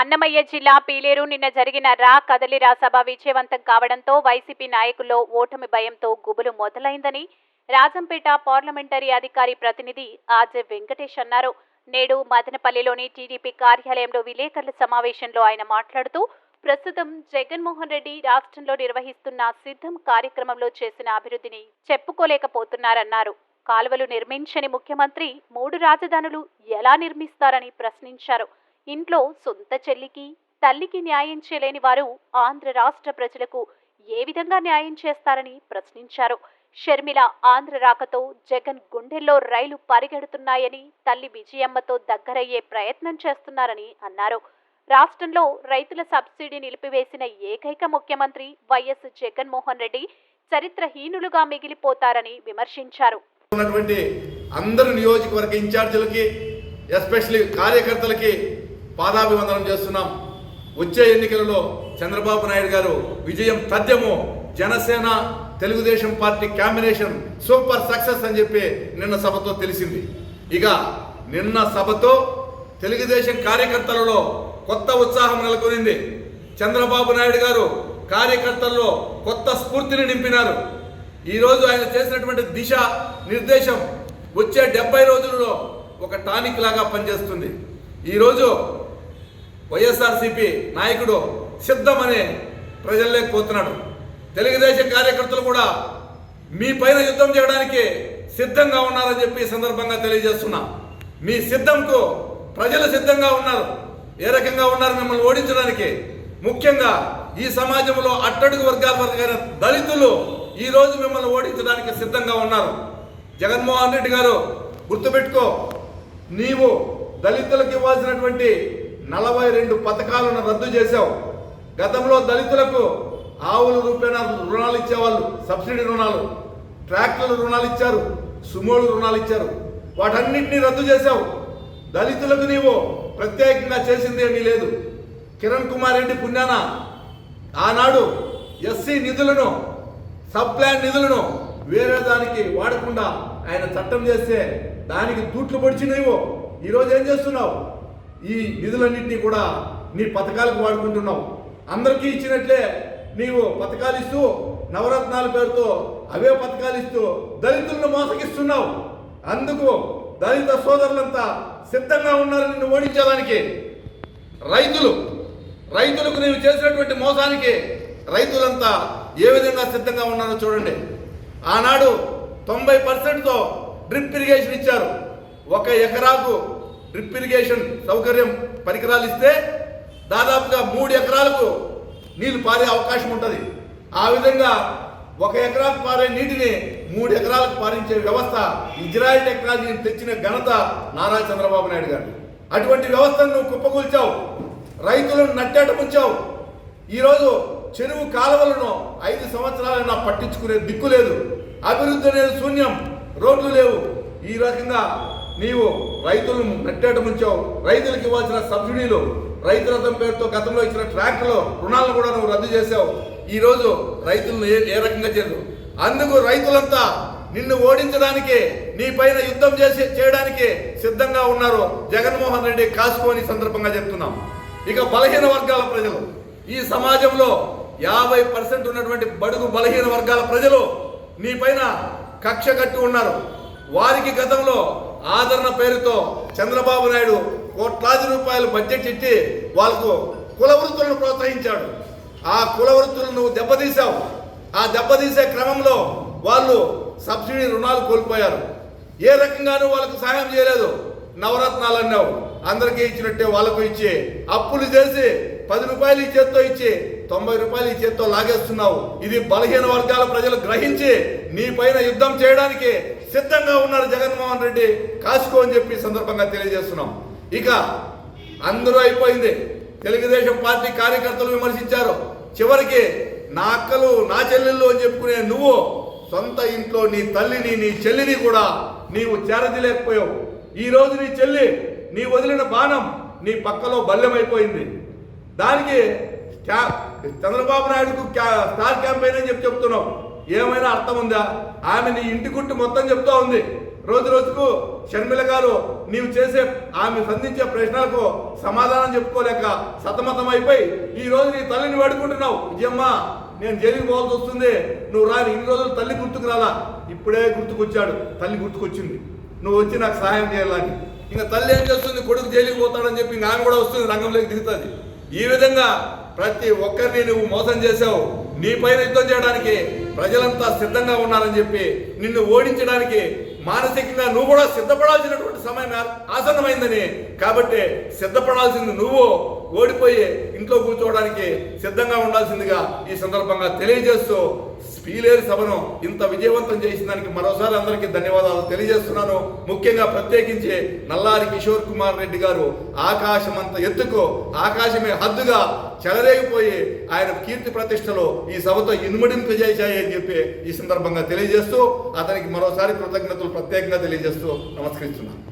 అన్నమయ్య జిల్లా పీలేరు నిన్న జరిగిన రా కదలిరా సభ విజయవంతం కావడంతో వైసీపీ నాయకుల్లో ఓటమి భయంతో గుబులు మొదలైందని రాజంపేట పార్లమెంటరీ అధికారి ప్రతినిధి ఆజె వెంకటేష్ అన్నారు. నేడు మదనపల్లిలోని టీడీపీ కార్యాలయంలో విలేకరుల సమావేశంలో ఆయన మాట్లాడుతూ ప్రస్తుతం జగన్మోహన్ రెడ్డి రాష్ట్రంలో నిర్వహిస్తున్న సిద్ధం కార్యక్రమంలో చేసిన అభివృద్ధిని చెప్పుకోలేకపోతున్నారన్నారు. కాలువలు నిర్మించని ముఖ్యమంత్రి మూడు రాజధానులు ఎలా నిర్మిస్తారని ప్రశ్నించారు. ఇంట్లో సొంత చెల్లికి తల్లికి న్యాయం చేయలేని వారు ఆంధ్ర రాష్ట్ర ప్రజలకు ఏ విధంగా న్యాయం చేస్తారని ప్రశ్నించారు. షర్మిల ఆంధ్ర రాకతో జగన్ గుండెల్లో రైలు పరిగెడుతున్నాయని తల్లి విజయమ్మతో దగ్గరయ్యే ప్రయత్నం చేస్తున్నారని అన్నారు. రాష్ట్రంలో రైతుల సబ్సిడీ నిలిపివేసిన ఏకైక ముఖ్యమంత్రి వైఎస్ జగన్మోహన్ రెడ్డి చరిత్రహీనులుగా మిగిలిపోతారని విమర్శించారు. అందరు నియోజకవర్గ ఇన్ఛార్జీలకి ఎస్పెషల్లీ కార్యకర్తలకి పాదాభివందనం చేస్తున్నాం. వచ్చే ఎన్నికలలో చంద్రబాబు నాయుడు గారు విజయం తథ్యము Janasena Telugu Desam party combination super success అని చెప్పి నిన్న సభతో తెలిసింది. ఇక నిన్న సభతో తెలుగుదేశం కార్యకర్తలలో కొత్త ఉత్సాహం నెలకొనింది. చంద్రబాబు నాయుడు గారు కార్యకర్తల్లో కొత్త స్ఫూర్తిని నింపినారు. ఈరోజు ఆయన చేసినటువంటి దిశ నిర్దేశం వచ్చే డెబ్బై రోజులలో ఒక టానిక్ లాగా పనిచేస్తుంది. ఈరోజు వైఎస్ఆర్సీపీ నాయకుడు సిద్ధమని ప్రజల్లోకి పోతున్నాడు. తెలుగుదేశం కార్యకర్తలు కూడా మీ పైన యుద్ధం చేయడానికి సిద్ధంగా ఉన్నారని చెప్పి సందర్భంగా తెలియజేస్తున్నా. మీ సిద్ధంకు ప్రజలు సిద్ధంగా ఉన్నారు. ఏ రకంగా ఉన్నారు మిమ్మల్ని ఓడించడానికి? ముఖ్యంగా ఈ సమాజంలో అట్టడుగు వర్గాల వర్గైన దళితులు ఈ రోజు మిమ్మల్ని ఓడించడానికి సిద్ధంగా ఉన్నారు. జగన్మోహన్ రెడ్డి గారు గుర్తుపెట్టుకో నీవు దళితులకు ఇవ్వాల్సినటువంటి నలభై రెండు పథకాలను రద్దు చేశావు. గతంలో దళితులకు ఆవుల రూపేణ రుణాలు ఇచ్చేవాళ్ళు సబ్సిడీ రుణాలు ట్రాక్టర్లు రుణాలు ఇచ్చారు సుమోలు రుణాలు ఇచ్చారు. వాటన్నింటినీ రద్దు చేశావు. దళితులకు నీవు ప్రత్యేకంగా చేసింది ఏమీ లేదు. కిరణ్ కుమార్ రెడ్డి పుణ్యాన ఆనాడు ఎస్సీ నిధులను సబ్ ప్లాన్ నిధులను వేరే దానికి వాడకుండా ఆయన చట్టం చేస్తే దానికి తూట్లు పొడిచి నువ్వు. ఈరోజు ఏం చేస్తున్నావు? ఈ నిధులన్నింటినీ కూడా నీ పథకాలకు వాడుకుంటున్నావు. అందరికీ ఇచ్చినట్లే నీవు పథకాలు ఇస్తూ నవరత్నాల పేరుతో అవే పథకాలు ఇస్తూ దళితులను మోసగిస్తున్నావు. అందుకు దళిత సోదరులంతా సిద్ధంగా ఉన్నారు నిన్ను ఓడించడానికి రైతులు రైతులకు నీవు చేసినటువంటి మోసానికి రైతులంతా ఏ విధంగా సిద్ధంగా ఉన్నారో చూడండి. ఆనాడు తొంభై పర్సెంట్తో డ్రిప్ ఇరిగేషన్ ఇచ్చారు. ఒక ఎకరాకు డ్రిప్ ఇరిగేషన్ సౌకర్యం పరికరాలు ఇస్తే దాదాపుగా మూడు ఎకరాలకు నీళ్ళు పారే అవకాశం ఉంటుంది. ఆ విధంగా ఒక ఎకరాకు పారే నీటిని మూడు ఎకరాలకు పారించే వ్యవస్థ ఇజ్రాయెల్ టెక్నాలజీని తెచ్చిన ఘనత నారా చంద్రబాబు నాయుడు గారు అటువంటి వ్యవస్థను నువ్వు కుప్పకూల్చావు రైతులను నట్టేట ముంచావు. ఈరోజు చెరువు కాలువలను ఐదు సంవత్సరాలైనా పట్టించుకునే దిక్కు లేదు. అభివృద్ధి అనేది శూన్యం రోడ్లు లేవు. ఈ రకంగా నీవు రైతులను నట్టేట ముంచావు. రైతులకు ఇవ్వాల్సిన సబ్సిడీలు రైతు రథం పేరుతో గతంలో ఇచ్చిన ట్రాక్టర్లు రుణాలను కూడా నువ్వు రద్దు చేసావు ఈరోజు రైతులను ఏ ఏ రకంగా చేయదు అందుకు రైతులంతా నిన్ను ఓడించడానికి నీ పైన యుద్ధం చేసి చేయడానికి సిద్ధంగా ఉన్నారు జగన్మోహన్ రెడ్డి కాసుకోని సందర్భంగా చెప్తున్నాం. ఇక బలహీన వర్గాల ప్రజలు ఈ సమాజంలో యాభై పర్సెంట్ ఉన్నటువంటి బడుగు బలహీన వర్గాల ప్రజలు నీ పైన కక్ష కట్టి ఉన్నారు. వారికి గతంలో ఆదరణ పేరుతో చంద్రబాబు నాయుడు కోట్లాది రూపాయలు బడ్జెట్ ఇచ్చి వాళ్ళకు కుల వృత్తులను ప్రోత్సహించాడు. ఆ కుల వృత్తులను నువ్వు దెబ్బతీశావు. ఆ దెబ్బతీసే క్రమంలో వాళ్ళు సబ్సిడీ రుణాలు కోల్పోయారు. ఏ రకంగానూ వాళ్ళకు సహాయం చేయలేదు. నవరత్నాలు అన్నావు. అందరికీ ఇచ్చినట్టే వాళ్ళకు ఇచ్చి అప్పులు చేసి పది రూపాయలు ఈ చేత్తో ఇచ్చి తొంభై రూపాయలు ఈ చేత్తో లాగేస్తున్నావు. ఇది బలహీన వర్గాల ప్రజలు గ్రహించి నీ పైన యుద్ధం చేయడానికి సిద్ధంగా ఉన్నారు జగన్మోహన్ రెడ్డి. కాసుకో అని చెప్పి సందర్భంగా తెలియజేస్తున్నాం. ఇక అందరూ అయిపోయింది. తెలుగుదేశం పార్టీ కార్యకర్తలు విమర్శించారు. చివరికి నా అక్కలు నా చెల్లెళ్ళు అని చెప్పుకునే నువ్వు సొంత ఇంట్లో నీ తల్లిని నీ చెల్లిని కూడా నీవు చేరదిలేకపోయావు ఈ రోజు నీ చెల్లి నీ వదిలిన బాణం నీ పక్కలో బల్యమైపోయింది దానికి క్యా- చంద్రబాబు నాయుడుకు స్టార్ క్యాంపెయిన్ అని చెప్పి చెప్తున్నావు ఏమైనా అర్థం ఉందా? ఆమె నీ ఇంటి గుట్టు మొత్తం చెప్తా ఉంది. రోజు రోజుకు షర్మిల గారు నీవు చేసే ఆమె సంధించే ప్రశ్నలకు సమాధానం చెప్పుకోలేక సతమతం అయిపోయి ఈ రోజు నీ తల్లిని వేడుకుంటున్నావు. విజయమ్మ నేను జైలుకి పోవాల్సి వస్తుంది. నువ్వు రాని ఇన్ని రోజులు తల్లి గుర్తుకు రాలా. ఇప్పుడే గుర్తుకొచ్చాడు. తల్లి గుర్తుకొచ్చింది. నువ్వు వచ్చి నాకు సహాయం చేయాలని ఇంకా తల్లి ఏం చేస్తుంది? కొడుకు జైలుకి పోతాడని చెప్పి ఇంకా ఆమె కూడా వస్తుంది రంగంలోకి దిగుతుంది. ఈ విధంగా ప్రతి ఒక్కరిని నువ్వు మోసం చేశావు. నీ పైన యుద్ధం చేయడానికి ప్రజలంతా సిద్ధంగా ఉన్నారని చెప్పి నిన్ను ఓడించడానికి మానసికంగా నువ్వు కూడా సిద్ధపడాల్సినటువంటి సమయం ఆసన్నమైందని. కాబట్టి సిద్ధపడాల్సింది నువ్వు. ఓడిపోయి ఇంట్లో కూర్చోవడానికి సిద్ధంగా ఉండాల్సిందిగా ఈ సందర్భంగా తెలియజేస్తూ స్పీలేరు సభను ఇంత విజయవంతం చేసిన దానికి మరోసారి అందరికీ ధన్యవాదాలు తెలియజేస్తున్నాను. ముఖ్యంగా ప్రత్యేకించి నల్లారి కిషోర్ కుమార్ రెడ్డి గారు ఆకాశం అంత ఎత్తుకు ఆకాశమే హద్దుగా చెలరేగిపోయి ఆయన కీర్తి ప్రతిష్టలు ఈ సభతో ఇనుమడింపజేశాయి అని చెప్పి ఈ సందర్భంగా తెలియజేస్తూ అతనికి మరోసారి కృతజ్ఞతలు ప్రత్యేకంగా తెలియజేస్తూ నమస్కరిస్తున్నాను.